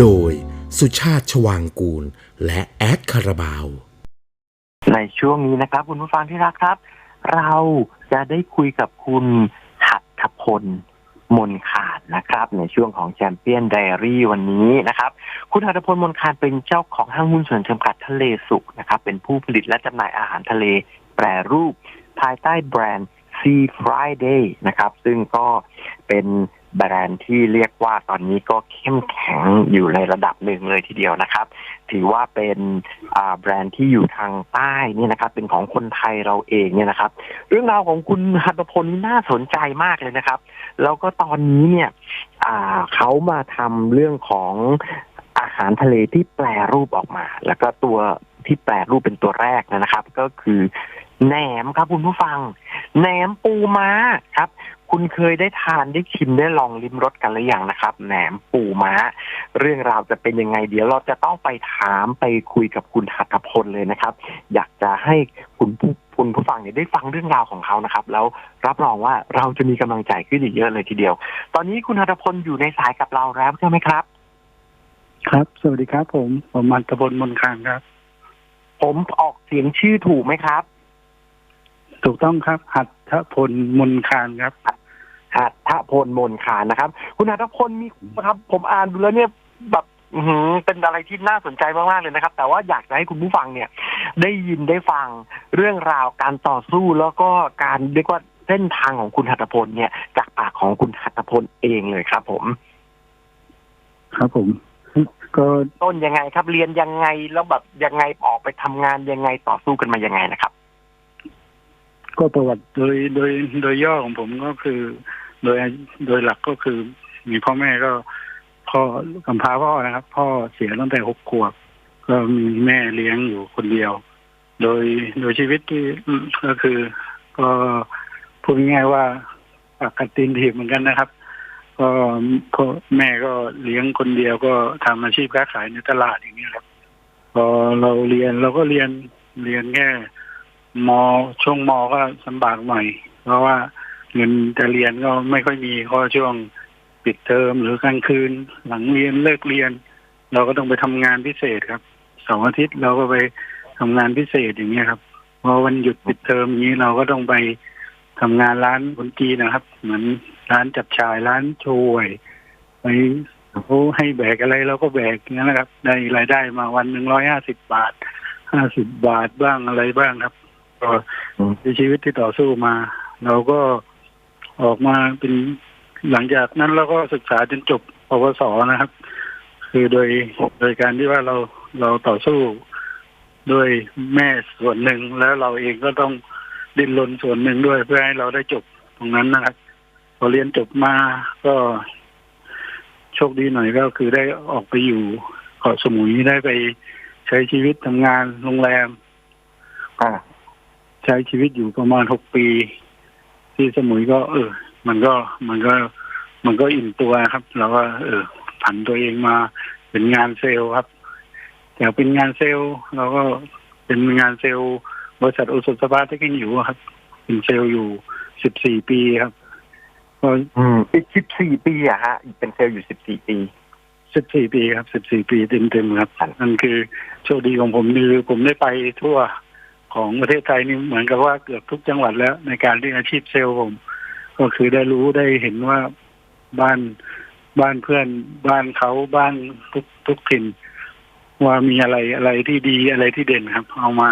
โดยสุชาติชวางกูล และแอดคาราบาว ในช่วงนี้นะครับ คุณผู้ฟังที่รักครับ เราจะได้คุยกับคุณหัตถพลมนขาดนะครับ ในช่วงของแชมเปี้ยนไดอารี่วันนี้นะครับ คุณหัตถพลมนขาดเป็นเจ้าของห้างหุ้นส่วนจำกัดทะเลสุขนะครับ เป็นผู้ผลิตและจำหน่ายอาหารทะเลแปรรูป ภายใต้แบรนด์ Sea Friday นะครับ ซึ่งก็เป็น แบรนด์ที่เรียกว่าตอนนี้ก็เข้มแข็งอยู่ในระดับหนึ่งเลยทีเดียวนะครับ ถือว่าเป็นแบรนด์ที่อยู่ทางใต้นี่นะครับ เป็นของคนไทยเราเองเนี่ยนะครับ เรื่องราวของคุณหัตถพลน่าสนใจมากเลยนะครับ แล้วก็ตอนนี้เนี่ยเขามาทำเรื่องของอาหารทะเลที่แปรรูปออกมา แล้วก็ตัวที่แปรรูปเป็นตัวแรกนะครับ ก็คือแหนมครับคุณผู้ฟังแหนมปูม้าครับ คุณเคยได้ทานได้ชิมได้ลองลิ้มรสกันหรือยังนะครับ แหนมปูม้า เรื่องราวจะเป็นยังไง เดี๋ยวเราจะต้องไปถามไปคุยกับคุณหัตถพลเลยนะครับ อยากจะให้คุณผู้คุณผู้ฟังเนี่ยได้ฟังเรื่องราวของเขานะครับ แล้วรับรองว่าเราจะมีกำลังใจขึ้นอีกเยอะเลยทีเดียว ตอนนี้คุณหัตถพลอยู่ในสายกับเราแล้วใช่ไหมครับ ครับ สวัสดีครับ ผมผมมันตะบนมนคางครับ ผมออกเสียงชื่อถูกไหมครับถูกต้องครับ หัตถพลมนคางครับหัต ถพลมนขานนะครับ คุณหัตถพลมีครับ ผมอ่านดูแล้วเนี่ยแบบอื้อหือเป็นอะไรที่น่าสนใจมากๆเลยนะครับ แต่ว่าอยากจะให้คุณผู้ฟังเนี่ย ได้ยินได้ฟังเรื่องราวการต่อสู้แล้วก็การเรียกว่าเส้นทางของคุณหัตถพลเนี่ย จากปากของคุณหัตถพลเองเลยครับ ผม ครับผมก็ต้นยังไงครับ เรียนยังไงแล้วแบบยังไงออกไปทำงานยังไงต่อสู้กันมายังไงนะครับ ก็ประวัติโดยโดยโดยย่อของผมก็คือ โดยโดยหลักก็คือ มีพ่อแม่ก็พ่อกำพร้าพ่อนะครับ พ่อเสียตั้งแต่หกขวบ ก็มีแม่เลี้ยงอยู่คนเดียว โดยโดยชีวิตที่ก็คือ ก็พูดง่ายๆว่าปากกตีนถีบเหมือนกันนะครับ ก็พ่อแม่ก็เลี้ยงคนเดียวก็ทำอาชีพค้าขายในตลาดอย่างนี้ครับพอเราเรียนเราก็เรียนเรียนแค่มช่วงมก็ลำบากหน่อยเพราะว่า เงินจะเรียนก็ไม่ค่อยมีเพราะช่วงปิดเทอมหรือกลางคืน หลังเรียนเลิกเรียน เราก็ต้องไปทำงานพิเศษครับเสาร์อาทิตย์เราก็ไปทำงานพิเศษอย่างเงี้ยครับพอวันหยุดปิดเทอมอย่างนี้เราก็ต้องไปทำงานร้านคนจีนนะครับ เหมือนร้านจับชายร้านโชวยไปเขาให้แบกอะไรเราก็แบกอย่างนั้นนะครับ ได้รายได้มาวันหนึ่งร้อยห้าสิบบาทห้าสิบบาทบ้างอะไรบ้างครับก็อืมในชีวิตที่ต่อสู้มา เราก็ ออกมาเป็นหลังจากนั้นเราก็ศึกษาจนจบปวสนะครับ คือโดยโดยการที่ว่าเราเราต่อสู้ด้วยแม่ส่วนหนึ่งแล้วเราเองก็ต้องดิ้นรนส่วนหนึ่งด้วยเพื่อให้เราได้จบตรงนั้นนะครับพอเรียนจบมาก็โชคดีหน่อยก็คือได้ออกไปอยู่เกาะสมุยได้ไปใช้ชีวิตทำงานโรงแรมอ่าใช้ชีวิตอยู่ประมาณหกปี ที่สมุยก็ เออ มันก็มันก็ มันก็อิ่มตัวครับเราก็เออผันตัวเองมาเป็นงานเซลล์ครับแต่เป็นงานเซลล์เราก็เป็นงานเซลล์บริษัทโอสถสภาที่กันอยู่ครับ เป็นเซลล์อยู่สิบสี่ปีครับก็อืมอีกสิบสี่ปีอะฮะเป็นเซลล์อยู่สิบสี่ปีสิบสี่ปีครับสิบสี่ปีเต็มๆครับนั่นคือโชคดีของผมคือผมได้ไปทั่ว ของประเทศไทยนี่เหมือนกับว่าเกือบทุกจังหวัดแล้ว ในการเรียนอาชีพเซลล์ผม ก็คือได้รู้ได้เห็นว่าบ้านบ้านเพื่อนบ้านเขาบ้านทุกทุกถิ่นว่ามีอะไรอะไรที่ดีอะไรที่เด่นครับ เอามา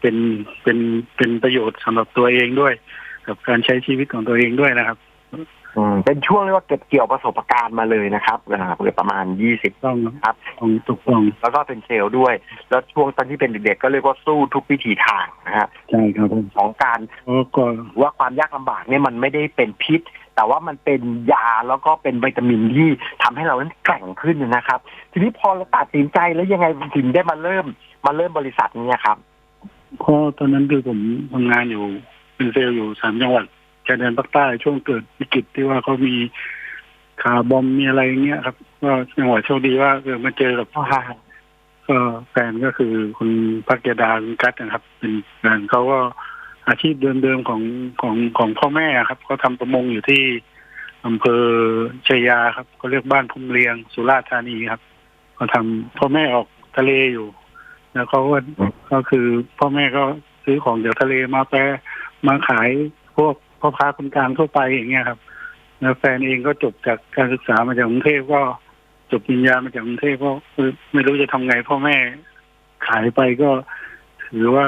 เป็นเป็นเป็นประโยชน์สำหรับตัวเองด้วย กับการใช้ชีวิตของตัวเองด้วยนะครับ อืมเป็นช่วงเรียกว่าเก็บเกี่ยวประสบการณ์มาเลยนะครับอ่าประมาณยี่สิบต้องครับต้องถูกต้องแล้วก็เป็นเซลล์ด้วย แล้วช่วงตอนที่เป็นเด็กๆก็เรียกว่าสู้ทุกวิถีทางนะฮะใช่ครับผมของการแล้วก็ว่าความยากลำบากเนี่ยมันไม่ได้เป็นพิษ แต่ว่ามันเป็นยาแล้วก็เป็นวิตามินที่ทำให้เรานั้นแกร่งขึ้นนะครับ ทีนี้พอเราตัดสินใจแล้วยังไงถึงได้มาเริ่มมาเริ่มบริษัทเนี้ครับเพราะตอนนั้นคือผมทำงานอยู่เป็นเซลล์อยู่สามจังหวัด ชายแดนภาคใต้ช่วงเกิดวิกฤตที่ว่าเขามีข่าวบอมมีอะไรเงี้ยครับ ก็จังหวะโชคดีว่าเออมาเจอกับก็แฟนก็คือคุณพักยดาคุณกัตนะครับ เป็นแฟนเขาก็อาชีพเดิมๆของของของพ่อแม่ครับเขาทำประมงอยู่ที่อำเภอชัยยาครับเขาเรียกบ้านพุ่มเรียงสุราษฎร์ธานีครับก็ทำพ่อแม่ออกทะเลอยู่ แล้วเขาก็ก็คือพ่อแม่ก็ซื้อของจากทะเลมาแปรมาขายพวก พ่อค้าคนกลางทั่วไปอย่างเงี้ยครับแล้วแฟนเองก็จบจากการศึกษามาจากกรุงเทพก็จบปริญญามาจากกรุงเทพก็ไม่รู้จะทำไงพ่อแม่ขายไปก็ถือว่า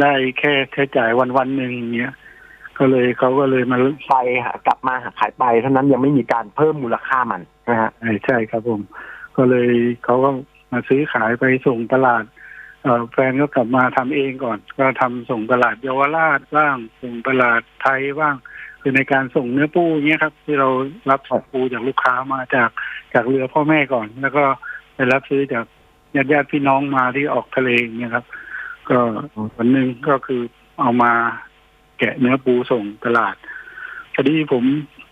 ได้แค่ใช้จ่ายวันวันๆหนึ่งอย่างเงี้ยก็เลยเขาก็เลยมาไปกลับมาขายไปเท่านั้นยังไม่มีการเพิ่มมูลค่ามันนะฮะใช่ครับผม ก็เลยเขาก็มาซื้อขายไปส่งตลาด แฟนก็กลับมาทำเองก่อน ก็ทำส่งตลาดเยาวราชบ้างส่งตลาดไทยบ้าง คือในการส่งเนื้อปูเงี้ยครับ ที่เรารับส่งปูจากลูกค้ามาจากจากเรือพ่อแม่ก่อน แล้วก็ไปรับซื้อจากญาติญาติๆพี่น้องมาที่ออกทะเลอย่างเงี้ยครับ ก็วันหนึ่งก็คือเอามาแกะเนื้อปูส่งตลาดพอดีผม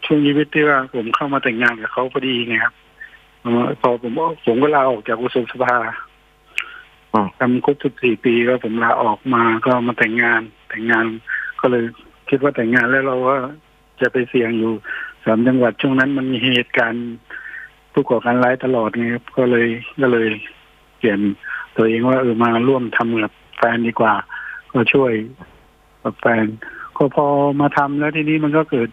ช่วงชีวิตที่ว่าผมเข้ามาแต่งงานกับเขาพอดีไงครับเอ่อพอผมผมก็ลาออกจากอุตสาหสภา อืมทำครบสิบสี่ปีก็ผมลาออกมาก็มาแต่งงาน แต่งงานก็เลยคิดว่าแต่งงานแล้วเราก็จะไปเสี่ยงอยู่สามจังหวัดช่วงนั้นมันมีเหตุการณ์ผู้ก่อการร้ายตลอดไงครับก็เลยก็เลยเปลี่ยนตัวเองว่าเออมาร่วมทำกับแฟนดีกว่า ก็ช่วยกับแฟนก็พอมาทำแล้วทีนี้มันก็เกิด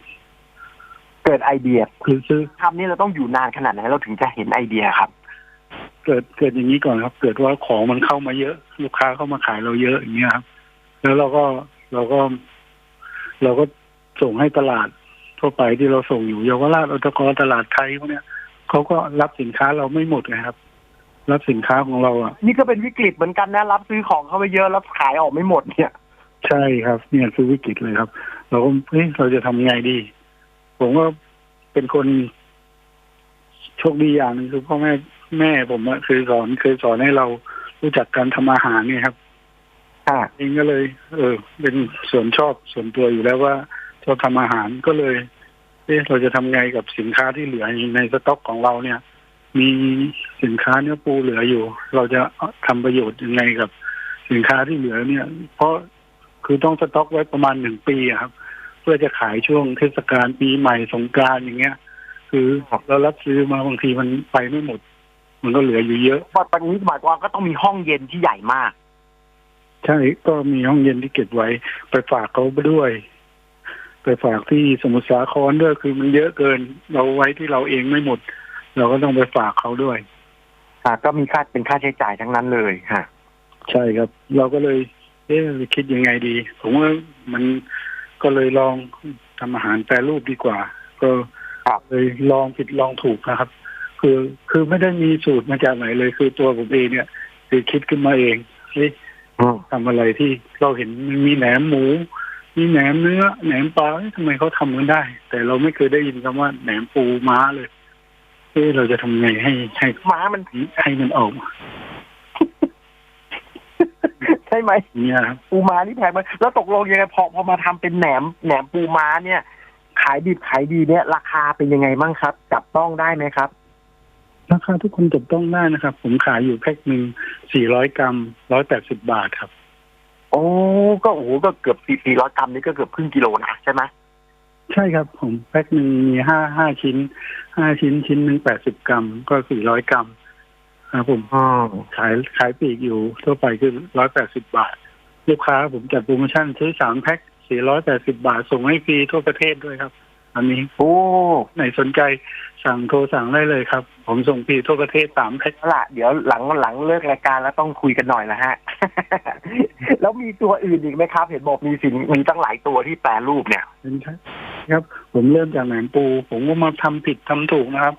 เกิดไอเดียคือซื้อทำนี่เราต้องอยู่นานขนาดไหนเราถึงจะเห็นไอเดียครับ เกิดเกิดอย่างนี้ก่อนครับ เกิดว่าของมันเข้ามาเยอะ ลูกค้าเข้ามาขายเราเยอะอย่างเงี้ยครับ แล้วเราก็เราก็ เราก็ส่งให้ตลาดทั่วไปที่เราส่งอยู่เยาวราชอตกตลาดไทยพวกเนี้ยเขาก็รับสินค้าเราไม่หมดนะครับ รับสินค้าของเราอะ นี่ก็เป็นวิกฤตเหมือนกันนะ รับซื้อของเข้าไปเยอะแล้วขายออกไม่หมดเนี่ย ใช่ครับ เนี่ยคือวิกฤตเลยครับ เราก็เฮ้ยเราจะทำไงดี ผมก็เป็นคนโชคดีอย่างหนึงคือพ่อแม่ แม่ผมอะเคยสอนเคยสอนให้เรารู้จักการทำอาหารเนี่ยครับค่ะเองก็เลย เออ เป็นส่วนชอบส่วนตัวอยู่แล้วว่าชอบทำอาหารก็เลยเอ๊ะเราจะทำไงกับสินค้าที่เหลือในสต็อกของเราเนี่ย มีสินค้าเนื้อปูเหลืออยู่ เราจะทำประโยชน์ยังไงกับสินค้าที่เหลือเนี่ย เพราะคือต้องสต็อกไว้ประมาณหนึ่งปีอะครับ เพื่อจะขายช่วงเทศกาลปีใหม่สงกรานต์อย่างเงี้ย คือเรารับซื้อมาบางทีมันไปไม่หมด มันก็เหลืออยู่เยอะเพราะตอนนี้หมายความก็ต้องมีห้องเย็นที่ใหญ่มาก ใช่ก็มีห้องเย็นที่เก็บไว้ ไปฝากเขาไปด้วย ไปฝากที่สมุทรสาครด้วยคือมันเยอะเกิน เราไว้ที่เราเองไม่หมด เราก็ต้องไปฝากเขาด้วยอ่าก็มีค่าเป็นค่าใช้จ่ายทั้งนั้นเลยฮะใช่ครับ เราก็เลย เอ๊ะคิดยังไงดี ผมว่ามันก็เลยลองทำอาหารแปรรูปดีกว่า ก็ครับเลยลองผิดลองถูกนะครับ คือคือไม่ได้มีสูตรมาจากไหนเลย คือตัวผมเองเนี่ยคือคิดขึ้นมาเองเอ๊ะอืมทำอะไรที่เราเห็นมันมีแหนมหมู มีแหนมเนื้อแหนมปลาเอ๊ะทำไมเขาทำกันได้ แต่เราไม่เคยได้ยินคำว่าแหนมปูม้าเลยเอ๊ะเราจะทำไงให้ให้ม้ามันให้มันออกมาใช่ไหมอย่างเนี่ยครับปูม้านี่แพงไหมแล้วตกลงยังไงพอพอมาทำเป็นแหนมแหนมปูม้าเนี่ย ขายดิบขายดีเนี่ย ราคาเป็นยังไงบ้างครับ จับต้องได้ไหมครับ ราคาทุกคนจับต้องได้นะครับ ผมขายอยู่แพ็คหนึ่งสี่ร้อยกรัมร้อยแปดสิบาทครับ โอ้ก็โอ้โหก็เกือบสี่ร้อยกรัมนี่ก็เกือบครึ่งกิโลนะใช่ไหมใช่ครับ ผมแพ็คหนึ่งมีห้าห้าชิ้นห้าชิ้นชิ้นหนึ่งแปดสิบกรัม ก็สี่ร้อยกรัมครับผมอืมขายขายปลีกอยู่ทั่วไปคือร้อยแปดสิบาท ลูกค้าผมจัดโปรโมชั่นซื้อสามแพ็คสี่ร้อยแปดสิบาท ส่งให้ฟรีทั่วประเทศด้วยครับ อันนี้ โอ้ไหนสนใจสั่งโทรสั่งได้เลยครับ ผมส่งฟรีทั่วประเทศสามแพ็คเอาล่ะเดี๋ยวหลังหลังเลิกรายการแล้วต้องคุยกันหน่อยละฮะ แล้วมีตัวอื่นอีกไหมครับ เห็นบอกมีสินมีตั้งหลายตัวที่แปรรูปเนี่ยเป็นครับครับ ผมเริ่มจากแหนมปู ผมก็มาทำผิดทำถูกนะครับ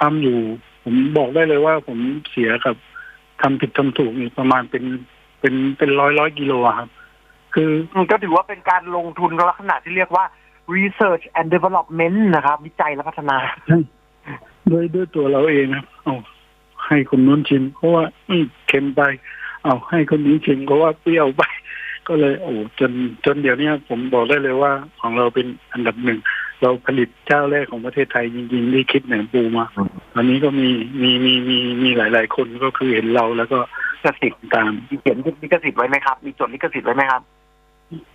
ทำอยู่ ผมบอกได้เลยว่าผมเสียกับทำผิดทำถูกนี่ประมาณเป็นเป็นเป็นร้อยร้อยกิโลอะครับ คืออืมก็ถือว่าเป็นการลงทุนลักษณะที่เรียกว่า research and development นะครับ วิจัยและพัฒนาด้วยด้วยตัวเราเองนะครับเอาให้คนนู้นชิมเพราะว่า อืมเค็มไป เอาให้คนนี้ชิมเพราะว่าเปรี้ยวไป ก็เลยโอ้จนจนเดี๋ยวเนี้ยผมบอกได้เลยว่าของเราเป็นอันดับหนึ่ง เราผลิตเจ้าแรกของประเทศไทยจริงๆที่คิดแหนมปูมาอืมตอนนี้ก็มีมีมีมีมีหลาย ๆ คนก็คือเห็นเราแล้วก็ลิขสิทธิ์ตามมีเขียนลิขสิทธิ์ไว้ไหมครับ มีจดลิขสิทธิ์ไว้ไหมครับ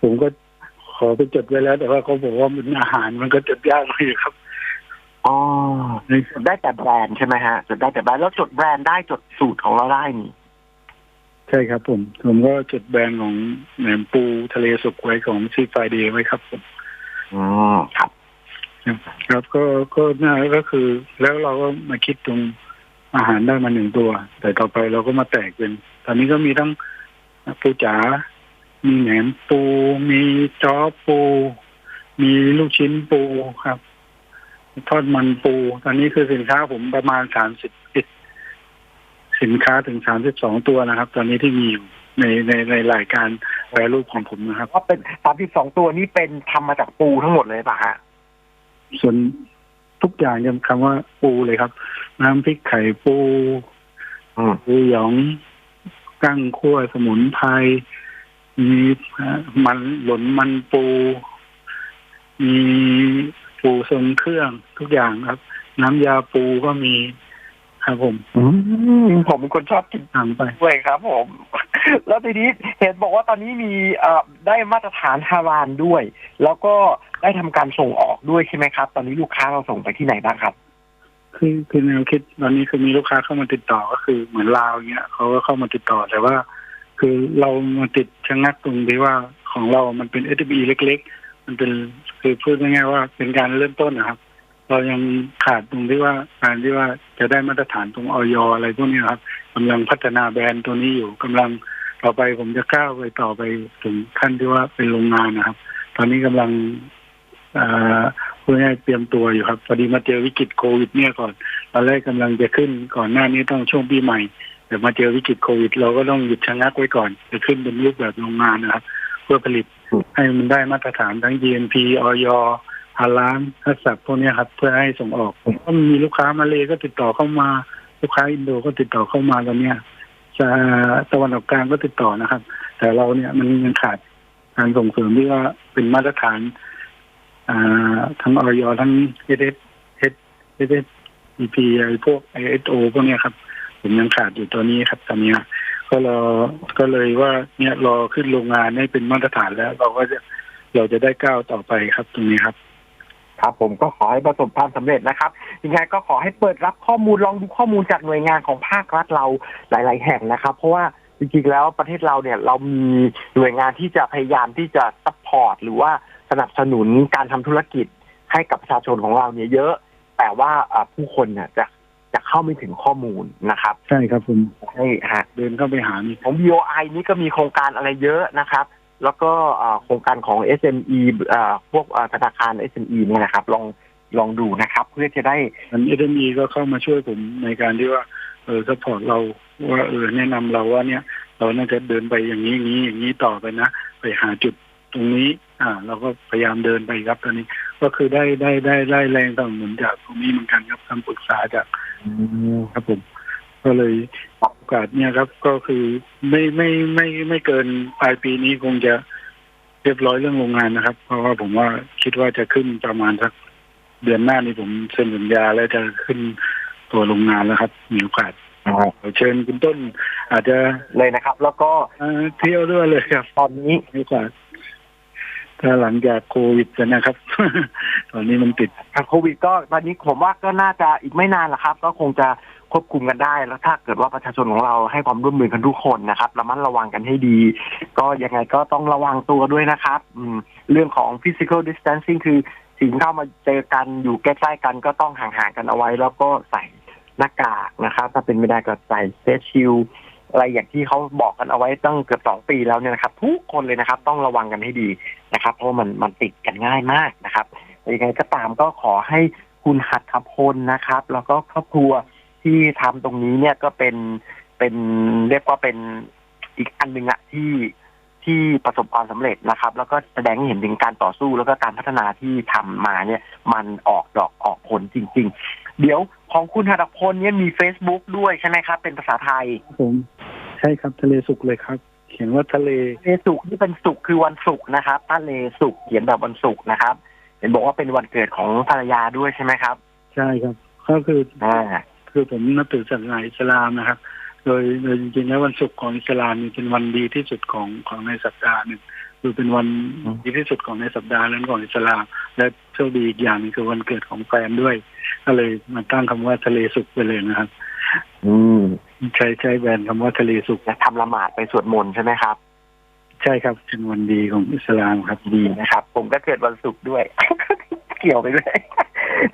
ผมก็ ขอไปจดไว้แล้ว แต่ว่าเขาบอกว่ามันอาหารมันก็จดยากหน่อยครับอ๋อจดได้แต่แบรนด์ใช่ไหมฮะจดได้แต่แบรนด์แล้วจดแบรนด์ได้จดสูตรของเราได้นี่ใช่ครับ ผมผมก็จดแบรนด์ของแหนมปูทะเลสุกไว้ของซีไฟเดย์ไว้ครับผมอืมครับครับก็ก็น่าก็คือ แล้วเราก็มาคิดตรงอาหารได้มาหนึ่งตัว แต่ต่อไปเราก็มาแตกเป็น ตอนนี้ก็มีทั้งปูจ๋า มีแหนมปู มีจ้อปู มีลูกชิ้นปูครับ ทอดมันปู ตอนนี้คือสินค้าผมประมาณสามสิบสินค้าถึงสามสิบสองตัวนะครับ ตอนนี้ที่มีอยู่ในในในรายการแปรรูปของผมนะครับว่าเป็นสามสิบสองตัวนี้เป็นทำมาจากปูทั้งหมดเลยป่ะฮะส่วนทุกอย่างยังคำว่าปูเลยครับ น้ำพริกไข่ปูอืมปูหยองกั้งคั่วสมุนไพร มีมันหล่นมันปู มีปูทรงเครื่องทุกอย่างครับ น้ำยาปูก็มีครับผมอืมผมเป็นคนชอบกินทำไปด้วยครับผม แล้วทีนี้เห็นบอกว่าตอนนี้มีเอ่อได้มาตรฐานฮาลาลด้วย แล้วก็ได้ทำการส่งออกด้วยใช่ไหมครับ ตอนนี้ลูกค้าเราส่งไปที่ไหนบ้างครับ คือคือแนวคิดตอนนี้คือมีลูกค้าเข้ามาติดต่อก็คือเหมือนลาวเงี้ยเขาก็เข้ามาติดต่อแต่ว่า คือเรามาติดชะงักตรงที่ว่าของเรามันเป็น s อ b เล็ก ๆ มันเป็นคือพูดง่ายๆว่าเป็นการเริ่มต้นนะครับ เรายังขาดตรงที่ว่าการที่ว่าจะได้มาตรฐานตรงออยอะไรพวกนี้ครับกำลังพัฒนาแบรนด์ตัวนี้อยู่กำลังต่อไปผมจะก้าวไปต่อไปถึงขั้นที่ว่าเป็นโรงงานนะครับ ตอนนี้กำลังอ่อพูดง่ายๆเตรียมตัวอยู่ครับพอดีมาเจอวิกฤตโควิดเนี่ยก่อนตอนแรกกำลังจะขึ้นก่อนหน้านี้ต้องช่วงปีใหม่ แต่มาเจอวิกฤตโควิด เราก็ต้องหยุดชะงักไว้ก่อน จะขึ้นเป็นรูปแบบโรงงานนะครับ เพื่อผลิตให้มันได้มาตรฐานทั้ง GMP ออยฮาลานทัศัพท์พวกนี้ครับ เพื่อให้ส่งออกผมก็มีลูกค้ามาเลยก็ติดต่อเข้ามา ลูกค้าอินโดก็ติดต่อเข้ามาตอนเนี้ยจะตะวันออกกลางก็ติดต่อนะครับ แต่เราเนี่ยมันยังขาดการส่งเสริมที่ว่าเป็นมาตรฐานทั้งออยทั้งเอสเอสเอสเอสอีพีไอพวกไอเอสโอพวกนี้ครับ ผมยังขาดอยู่ตัวนี้ครับตอนนี้ก็รอก็เลยว่าเนี่ยรอขึ้นโรงงานให้เป็นมาตรฐานแล้ว เราก็จะเราจะได้ก้าวต่อไปครับตรงนี้ครับ ครับผมก็ขอให้ประสบความสำเร็จนะครับยังไงก็ขอให้เปิดรับข้อมูลลองดูข้อมูลจากหน่วยงานของภาครัฐเราหลาย ๆ แห่งนะครับ เพราะว่าจริงๆแล้วประเทศเราเนี่ยเรามีหน่วยงานที่จะพยายามที่จะซัพพอร์ตหรือว่าสนับสนุนการทำธุรกิจให้กับประชาชนของเราเนี่ยเยอะ แต่ว่าผู้คนเนี่ยจะ เข้าไม่ถึงข้อมูลนะครับ ใช่ครับผมให้ฮะเดินเข้าไปหานี่ของ BOI นี้ก็มีโครงการอะไรเยอะนะครับ แล้วก็เอ่อโครงการของ SME เอ่อพวกเอ่อธนาคาร SME เนี่ยนะครับ ลองลองดูนะครับ เพื่อจะได้อันเอเดมีก็เข้ามาช่วยผมในการที่ว่าเออสปอร์ตเราว่าเออแนะนำเราว่าเนี่ย เราน่าจะเดินไปอย่างนี้อย่างนี้อย่างนี้ต่อไปนะไปหาจุดตรงนี้ อ่า เราก็พยายามเดินไปครับตอนนี้ ก็คือได้ได้ได้ได้แรงต่อหนุนจากตรงนี้เหมือนกันครับคำปรึกษาจาก ครับผม ก็เลยโอกาสเนี่ยครับ ก็คือไม่ไม่ไม่ไม่เกินปลายปีนี้คงจะเรียบร้อยเรื่องโรงงานนะครับ เพราะว่าผมว่าคิดว่าจะขึ้นประมาณสักเดือนหน้านี้ผมเซ็นสัญญาแล้วจะขึ้นตัวโรงงานแล้วครับ มีโอกาสเดี๋ยวเชิญคุณต้น อาจจะเลยนะครับ แล้วก็เอ่อเที่ยวด้วยเลยครับ ตอนนี้มีโอกาส ถ้าหลังจากโควิดนะครับ ตอนนี้มันติดโควิดก็ตอนนี้ผมว่าก็น่าจะอีกไม่นานละครับ ก็คงจะควบคุมกันได้ แล้วถ้าเกิดว่าประชาชนของเราให้ความร่วมมือกันทุกคนนะครับระมัดระวังกันให้ดี ก็ยังไงก็ต้องระวังตัวด้วยนะครับอืมเรื่องของ physical distancing คือสิ่งเข้ามาเจอกันอยู่ใกล้ๆกันก็ต้องห่างๆกันเอาไว้ แล้วก็ใส่หน้ากากนะครับ ถ้าเป็นไม่ได้ก็ใส่เฟสชิล อะไรอย่างที่เขาบอกกันเอาไว้ตั้งเกือบสองปีแล้วเนี่ยนะครับ ทุกคนเลยนะครับ ต้องระวังกันให้ดีนะครับ เพราะมันมันติดกันง่ายมากนะครับยังไงก็ตามก็ขอให้คุณหัตถพลนะครับ แล้วก็ครอบครัวที่ทำตรงนี้เนี่ยก็เป็นเป็นเรียกว่าเป็นอีกอันหนึ่งอะที่ที่ประสบความสำเร็จนะครับ แล้วก็แสดงให้เห็นถึงการต่อสู้แล้วก็การพัฒนาที่ทำมาเนี่ย มันออกดอกออกผลจริง ๆ เดี๋ยว ของคุณหัตถพลเนี่ยมี Facebook ด้วยใช่ไหมครับ เป็นภาษาไทยผมใช่ครับทะเลสุกเลยครับ เขียนว่าทะเลทะเลสุกที่เป็นสุกคือวันศุกร์นะครับทะเลสุกเขียนแบบวันศุกร์นะครับ เห็นบอกว่าเป็นวันเกิดของภรรยาด้วยใช่ไหมครับ ใช่ครับ ก็คืออ่าคือผมนับถือศาสนาอิสลามนะครับ โดยโดยจริงๆแล้ววันศุกร์ของอิสลามนี่เป็นวันดีที่สุดของของในสัปดาห์หนึ่ง คือเป็นวันอืมดีที่สุดของในสัปดาห์นั้นของอิสลามและโชคดีอีกอย่างหนึงคือวันเกิดของแฟนด้วย ก็เลยมาตั้งคำว่าทะเลสุขไปเลยนะครับ อืมใช้ใช้แบรนด์คำว่าทะเลสุขและทำละหมาดไปสวดมนต์ใช่ไหมครับ ใช่ครับเป็นวันดีของอิสลามครับดีนะครับ ผมก็เกิดวันศุกร์ด้วย เกี่ยวไปด้วย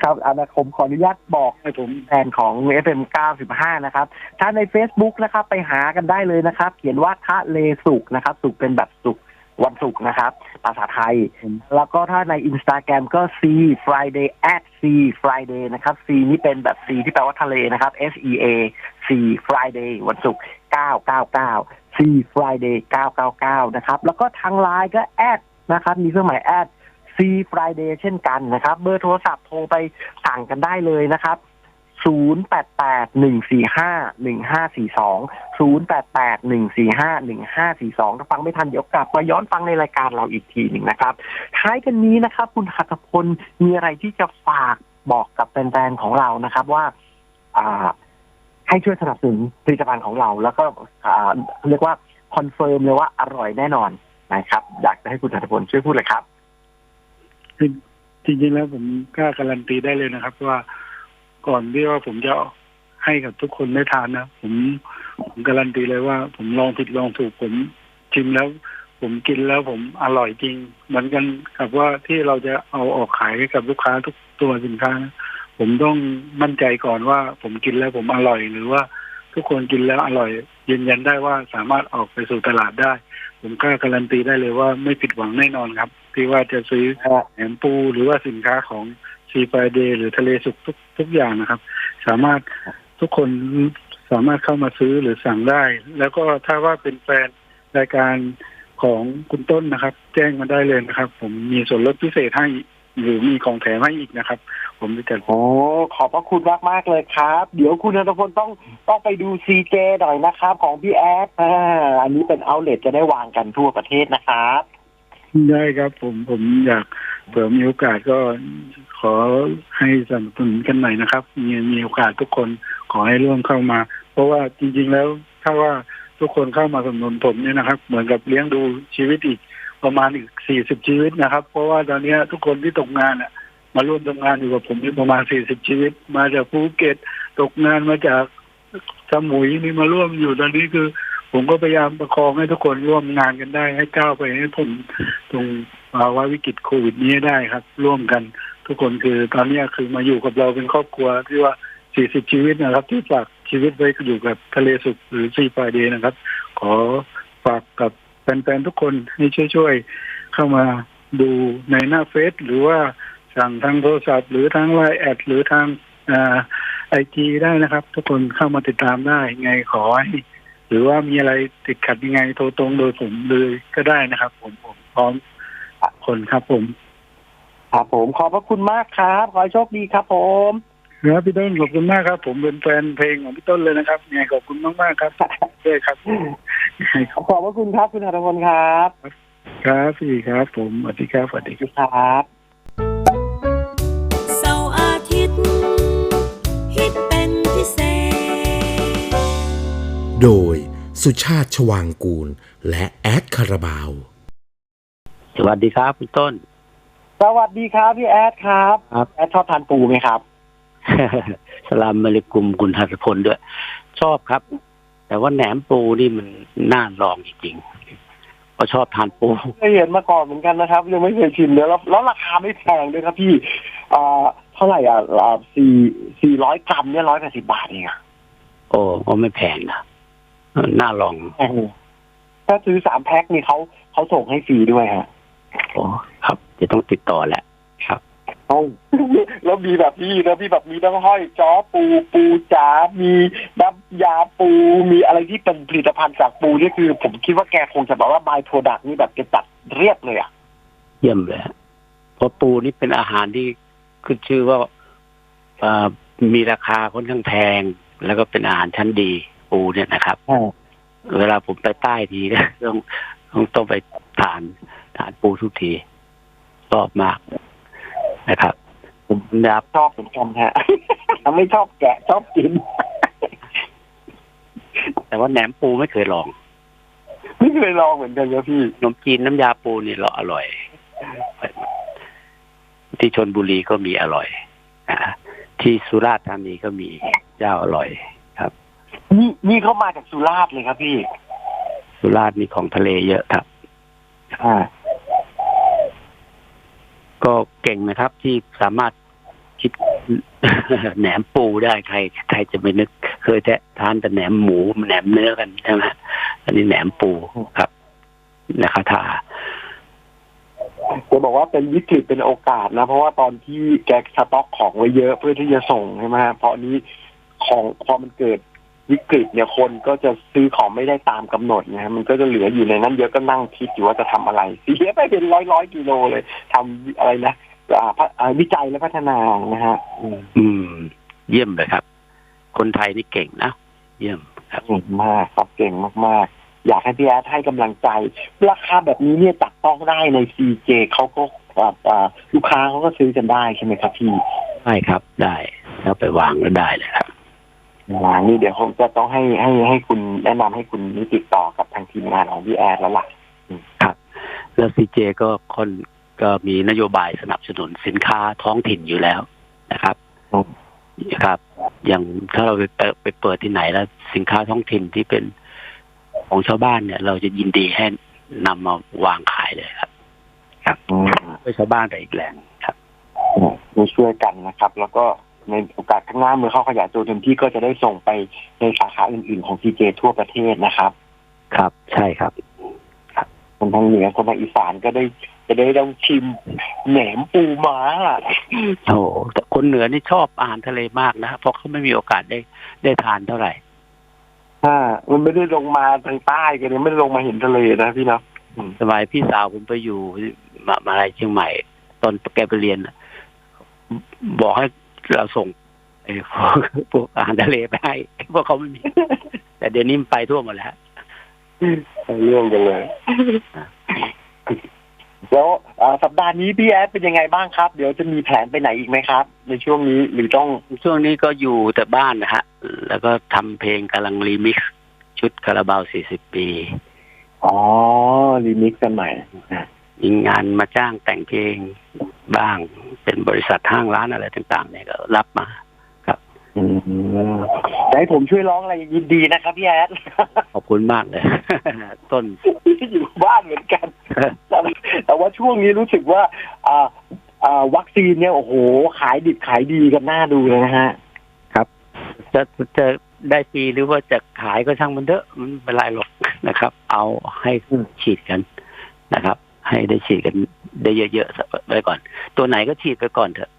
ครับอานาคมขออนุญาตบอกให้ผมแทนของ FM 95 นะครับ ถ้าใน Facebook นะครับ ไปหากันได้เลยนะครับ เขียนว่าทะเลสุกนะครับ สุกเป็นแบบสุก วันศุกร์นะครับ ภาษาไทย แล้วก็ถ้าใน Instagram ก็ C Friday at C Friday นะครับ C นี่เป็นแบบ C ที่แปลว่าทะเลนะครับ S E A C Friday วันศุกร์999 C Friday 999 นะครับ แล้วก็ทางไลน์ก็แอดนะครับ มีเครื่องหมายแอด C Friday เช่นกันนะครับ เบอร์โทรศัพท์โทรไปสั่งกันได้เลยนะครับ 0 8 8 1 4 5 1 5 4 2 0 8 8 1 4 5 1 5 4 2 ถ้าฟังไม่ทันเดี๋ยวกลับมาย้อนฟังในรายการเราอีกทีหนึ่งนะครับท้ายกันนี้นะครับ คุณหัตพลมีอะไรที่จะฝากบอกกับแฟนๆของเรานะครับว่าให้ช่วยสนับสนุนผลิตภัณฑ์ของเรา แล้วก็เรียกว่าคอนเฟิร์มเลยว่าอร่อยแน่นอนนะครับ อยากจะให้คุณหัตพลช่วยพูดเลยครับ จริงๆแล้วผมกล้าการันตีได้เลยนะครับ ว่า ก่อนที่ว่าผมจะให้กับทุกคนได้ทานนะผมผมการันตีเลยว่า ผมลองผิดลองถูกผมชิมแล้ว ผมกินแล้วผมอร่อยจริง เหมือนกันกับว่าที่เราจะเอาออกขายให้กับลูกค้าทุกตัวสินค้านะผมต้องมั่นใจก่อนว่า ผมกินแล้วผมอร่อยหรือว่าทุกคนกินแล้วอร่อย ยืนยันได้ว่าสามารถออกไปสู่ตลาดได้ ผมกล้าการันตีได้เลยว่าไม่ผิดหวังแน่นอนครับ ที่ว่าจะซื้อแหนมปูหรือว่าสินค้าของซีไฟเดย์หรือทะเลสุกทุก ทุกอย่างนะครับ สามารถทุกคนสามารถเข้ามาซื้อหรือสั่งได้ แล้วก็ถ้าว่าเป็นแฟนรายการของคุณต้นนะครับ แจ้งมาได้เลยนะครับ ผมมีส่วนลดพิเศษให้หรือมีของแถมให้อีกนะครับ ผมจะจัดโอ้ขอบพระคุณมากมากๆเลยครับ เดี๋ยวคุณนันทพลต้องต้องไปดูซีเจหน่อยนะครับ ของพี่แอดอ่าอันนี้เป็นเอาเลทจะได้วางกันทั่วประเทศนะครับ ได้ครับผมผมอยาก เผื่อมีโอกาสก็ขอให้สนับสนุนกันหน่อยนะครับ มีมีโอกาสทุกคนขอให้ร่วมเข้ามา เพราะว่าจริง ๆ แล้วถ้าว่าทุกคนเข้ามาสนับสนุนผมเนี่ยนะครับ เหมือนกับเลี้ยงดูชีวิตอีกประมาณอีกสี่สิบชีวิตนะครับ เพราะว่าตอนนี้ทุกคนที่ตกงานอะมาร่วมทำงานอยู่กับผมนี่ประมาณสี่สิบชีวิต มาจากภูเก็ตตกงานมาจากสมุยนี่มาร่วมอยู่ตอนนี้คือ ผมก็พยายามประคองให้ทุกคนร่วมงานกันได้ให้ก้าวไปให้พ้นตรงภาวะวิกฤตโควิดนี้ได้ครับ ร่วมกันทุกคนคือตอนนี้คือมาอยู่กับเราเป็นครอบครัวที่ว่า 40 ชีวิตนะครับ ที่ฝากชีวิตไว้อยู่กับทะเลสุขหรือซีฟายเดย์นะครับ ขอฝากกับแฟนๆทุกคนให้ช่วยๆเข้ามาดูในหน้าเฟซหรือว่าสั่งทางโทรศัพท์ หรือทางไลน์แอดหรือทางไอจีได้นะครับ ทุกคนเข้ามาติดตามได้ไงขอให้ หรือว่ามีอะไรติดขัดยังไงโทรตรงโดยผมเลยก็ได้นะครับ ผมผมพร้อมคนครับผม ครับผมขอบพระคุณมากครับ ขอให้โชคดีครับผมครับพี่ต้นขอบคุณมากครับ ผมเป็นแฟนเพลงของพี่ต้นเลยนะครับไงขอบคุณมากมากๆครับด้วยครับยังไงขอบขอบพระคุณครับคุณหัตถพลครับ ครับพี่ครับ ผมสวัสดีครับสวัสดีครับครับเสาร์อาทิตย์ โดยสุชาติชวางกูล และแอดคาราบาว สวัสดีครับคุณต้น สวัสดีครับพี่แอดครับ ครับ แอดชอบทานปูไหมครับ สลามมาเลกุมคุณหัสพลด้วย ชอบครับ แต่ว่าแหนมปูนี่มันน่าลองจริงๆก็ชอบทานปู เคยเห็นมาก่อนเหมือนกันนะครับ ยังไม่เคยชิมเลยแล้วแล้วราคาไม่แพงด้วยครับพี่อ่าเท่าไหร่อะอ่าสี่สี่ร้อยกรัมเนี่ยร้อยแปดสิบาทเองอะโอ้ก็ไม่แพงนะเออ น่าลองถ้าซื้อสามแพ็คนี่เขาเขาส่งให้ฟรีด้วยฮะโอ้ครับจะต้องติดต่อแหละครับเอ้าแล้วมีแบบนี้นะพี่แบบมีน้ำห้อยจ้อปูปูจ๋ามีน้ำยาปูมีอะไรที่เป็นผลิตภัณฑ์จากปูนี่คือ ผมคิดว่าแกคงจะแบบว่าบายโปรดักต์นี่แบบแกจัดเรียบเลยอะเยี่ยมเลยฮะเพราะปูนี่เป็นอาหารที่ขึ้นชื่อว่าเอ่อมีราคาค่อนข้างแพง แล้วก็เป็นอาหารชั้นดี ปูเนี่ยนะครับเวลาผมไปใต้ทีก็ต้องต้องต้องไปทานทานปูทุกทีชอบมากนะครับ ผมนะครับชอบเหมือนกันฮะไม่ชอบแกะชอบกิน แต่ว่าแหนมปูไม่เคยลองไม่เคยลองเหมือนกันครับพี่ขนมจีนน้ำยาปูนี่เราอร่อย ที่ชนบุรีก็มีอร่อยนะที่สุราษฎร์ธานีก็มีเจ้าอร่อยครับ นี่นี่เขามาจากสุราษฎร์เลยครับพี่ สุราษฎร์มีของทะเลเยอะครับ อ่า ก็เก่งนะครับที่สามารถคิดแหนมปูได้ใคร ใครจะไปนึก เคยแทะทานแต่แหนมหมูแหนมเนื้อกันใช่ไหมอันนี้แหนมปูครับนะครับทาจะบอกว่าเป็นวิกฤตเป็นโอกาสนะ เพราะว่าตอนที่แกสต็อกของไว้เยอะเพื่อที่จะส่งใช่ไหมฮะเพราะนี้ของพอมันเกิด วิกฤตเนี่ยคนก็จะซื้อของไม่ได้ตามกำหนดนะฮะมันก็จะเหลืออยู่ในนั้นเยอะก็นั่งคิดอยู่ว่าจะทำอะไรเสียไปเป็นร้อยร้อยๆกิโลเลยทำอะไรนะอ่าพัฒอ่าวิจัยและพัฒนานะฮะอืมอืม เยี่ยมเลยครับ คนไทยนี่เก่งนะเยี่ยมครับเก่งมากครับเก่งมากๆ อยากให้พี่แอดให้กำลังใจ ราคาแบบนี้เนี่ยจับต้องได้ในซีเจเขาก็อ่าอ่าลูกค้าเขาก็ซื้อกันได้ใช่ไหมครับพี่ได้ครับได้แล้วไปวางแล้วได้เลยครับ อ่านี่เดี๋ยวคงจะต้องให้ให้ให้คุณแนะนำให้คุณนี่ติดต่อกับทางทีมงานของพี่แอดแล้วล่ะแล้วซีเจก็คนก็มีนโยบายสนับสนุนสินค้าท้องถิ่นอยู่แล้วนะครับอืมนะครับ อย่างถ้าเราไปเปิดไปเปิดที่ไหนแล้ว สินค้าท้องถิ่นที่เป็นของชาวบ้านเนี่ย เราจะยินดีให้นำมาวางขายเลยครับอืมเพื่อชาวบ้านแต่อีกแหล่งครับมาช่วยกันนะครับ แล้วก็ ในโอกาสข้างหน้าเมื่อเข้าขยายตัวเต็มที่ก็จะได้ส่งไปในสาขาอื่นๆของทีเจทั่วประเทศนะครับ ครับ ใช่ครับคนทางเหนือคนทางอีสานก็ได้จะได้ต้องชิมแหนมปูม้าโอ้โหแต่คนเหนือนี่ชอบอาหารทะเลมากนะเพราะเขาไม่มีโอกาสได้ได้ทานเท่าไหร่อ่ามันไม่ได้ลงมาทางใต้กันเนี่ยไม่ได้ลงมาเห็นทะเลนะพี่เนาะสมัยพี่สาวผมไปอยู่มามาอะไรเชียงใหม่ ตอนแกไปเรียนน่ะบอกให้ เราส่งไอ้พวกพวกอาหารทะเลไปให้เพราะเขาไม่มี แต่เดี๋ยวนี้มันไปทั่วหมดแล้วเรื่องกันเลยแล้วเอ่อสัปดาห์นี้พี่แอดเป็นยังไงบ้างครับ เดี๋ยวจะมีแผนไปไหนอีกไหมครับ ในช่วงนี้หรือต้องช่วงนี้ก็อยู่แต่บ้านนะฮะ แล้วก็ทำเพลงกำลังรีมิกซ์ชุดคาราบาว 40 ปี อ๋อ รีมิกซ์กันใหม่ มีงานมาจ้างแต่งเพลงบ้าง เป็นบริษัทห้างร้านอะไรต่างๆ เนี่ยก็รับมาอืมจะให้ผมช่วยร้องอะไรยินดีนะครับพี่แอดขอบคุณมากเลย ต้นอยู่บ้านเหมือนกันแต่แต่ว่าช่วงนี้รู้สึกว่า อ่าอ่าวัคซีนเนี่ยโอ้โห ขายดิบขายดีกันหน้าดูเลยนะฮะจะจะได้ฟรีหรือว่าจะขายก็ช่างมันเถอะมันไม่เป็นไรหรอกนะครับ เอาให้ฉีดกันนะครับ ให้ได้ฉีดกันได้เยอะๆไปก่อน ตัวไหนก็ฉีดไปก่อนเถอะ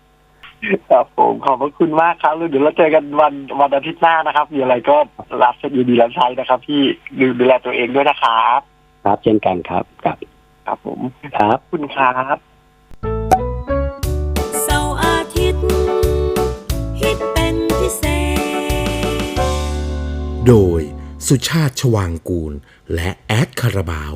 ครับผมขอบพระคุณมากครับแล้วเดี๋ยวเราเจอกันวันวันอาทิตย์หน้านะครับ มีอะไรก็รับอยู่ดีรับใช้นะครับ พี่ดูดูแลตัวเองด้วยนะครับ ครับเช่นกันครับครับครับผมครับขอบคุณครับเสาร์อาทิตย์ฮิตเป็นพิเศษ โดยสุชาติชวางกูล และแอดคาราบาว